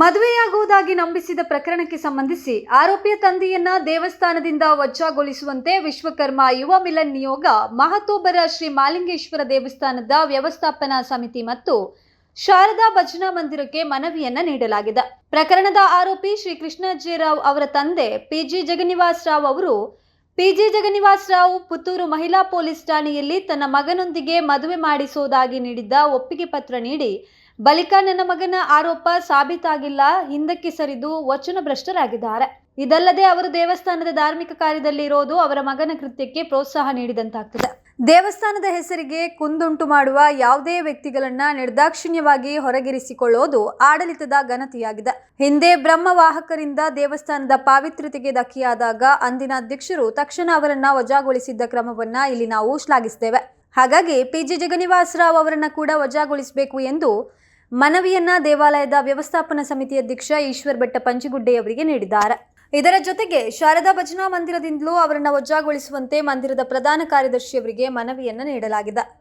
ಮದುವೆಯಾಗುವುದಾಗಿ ನಂಬಿಸಿದ ಪ್ರಕರಣಕ್ಕೆ ಸಂಬಂಧಿಸಿ ಆರೋಪಿಯ ತಂದೆಯನ್ನ ದೇವಸ್ಥಾನದಿಂದ ವಜಾಗೊಳಿಸುವಂತೆ ವಿಶ್ವಕರ್ಮ ಯುವ ಮಿಲನ್ ನಿಯೋಗ ಮಹತೋಬರ ಶ್ರೀ ಮಾಲಿಂಗೇಶ್ವರ ದೇವಸ್ಥಾನದ ವ್ಯವಸ್ಥಾಪನಾ ಸಮಿತಿ ಮತ್ತು ಶಾರದಾ ಭಜನಾ ಮಂದಿರಕ್ಕೆ ಮನವಿಯನ್ನ ನೀಡಲಾಗಿದೆ. ಪ್ರಕರಣದ ಆರೋಪಿ ಶ್ರೀ ಕೃಷ್ಣಾಜಿರಾವ್ ಅವರ ತಂದೆ ಪಿಜಿ ಜಗನ್ನಿವಾಸ್ ರಾವ್ ಅವರು ಪಿಜಿ ಜಗನ್ನಿವಾಸ್ ರಾವ್ ಪುತ್ತೂರು ಮಹಿಳಾ ಪೊಲೀಸ್ ಠಾಣೆಯಲ್ಲಿ ತನ್ನ ಮಗನೊಂದಿಗೆ ಮದುವೆ ಮಾಡಿಸುವುದಾಗಿ ನೀಡಿದ್ದ ಒಪ್ಪಿಗೆ ಪತ್ರ ನೀಡಿ, ಬಳಿಕ ನನ್ನ ಮಗನ ಆರೋಪ ಸಾಬೀತಾಗಿಲ್ಲ, ಹಿಂದಕ್ಕೆ ಸರಿದು ವಚನಭ್ರಷ್ಟರಾಗಿದ್ದಾರೆ. ಇದಲ್ಲದೆ ಅವರು ದೇವಸ್ಥಾನದ ಧಾರ್ಮಿಕ ಕಾರ್ಯದಲ್ಲಿ ಇರೋದು ಅವರ ಮಗನ ಕೃತ್ಯಕ್ಕೆ ಪ್ರೋತ್ಸಾಹ ನೀಡಿದಂತಾಗ್ತದೆ. ದೇವಸ್ಥಾನದ ಹೆಸರಿಗೆ ಕುಂದುಂಟು ಮಾಡುವ ಯಾವುದೇ ವ್ಯಕ್ತಿಗಳನ್ನ ನಿರ್ದಾಕ್ಷಿಣ್ಯವಾಗಿ ಹೊರಗಿರಿಸಿಕೊಳ್ಳೋದು ಆಡಳಿತದ ಘನತೆಯಾಗಿದೆ. ಹಿಂದೆ ಬ್ರಹ್ಮವಾಹಕರಿಂದ ದೇವಸ್ಥಾನದ ಪಾವಿತ್ರ್ಯತೆಗೆ ಧಕ್ಕೆಯಾದಾಗ ಅಂದಿನ ಅಧ್ಯಕ್ಷರು ತಕ್ಷಣ ಅವರನ್ನ ವಜಾಗೊಳಿಸಿದ್ದ ಕ್ರಮವನ್ನ ಇಲ್ಲಿ ನಾವು ಶ್ಲಾಘಿಸಿದ್ದೇವೆ ಹಾಗಾಗಿ ಪಿಜಿ ಜಿ ರಾವ್ ಅವರನ್ನ ಕೂಡ ವಜಾಗೊಳಿಸಬೇಕು ಎಂದು ಮನವಿಯನ್ನ ದೇವಾಲಯದ ವ್ಯವಸ್ಥಾಪನಾ ಸಮಿತಿ ಅಧ್ಯಕ್ಷ ಈಶ್ವರ್ ಬೆಟ್ಟ ಪಂಚಗುಡ್ಡೆಯವರಿಗೆ ನೀಡಿದ್ದಾರೆ. ಇದರ ಜೊತೆಗೆ ಶಾರದಾ ಭಜನಾ ಮಂದಿರದಿಂದಲೂ ಅವರನ್ನು ವಜಾಗೊಳಿಸುವಂತೆ ಮಂದಿರದ ಪ್ರಧಾನ ಕಾರ್ಯದರ್ಶಿಯವರಿಗೆ ಮನವಿಯನ್ನು ನೀಡಲಾಗಿದೆ.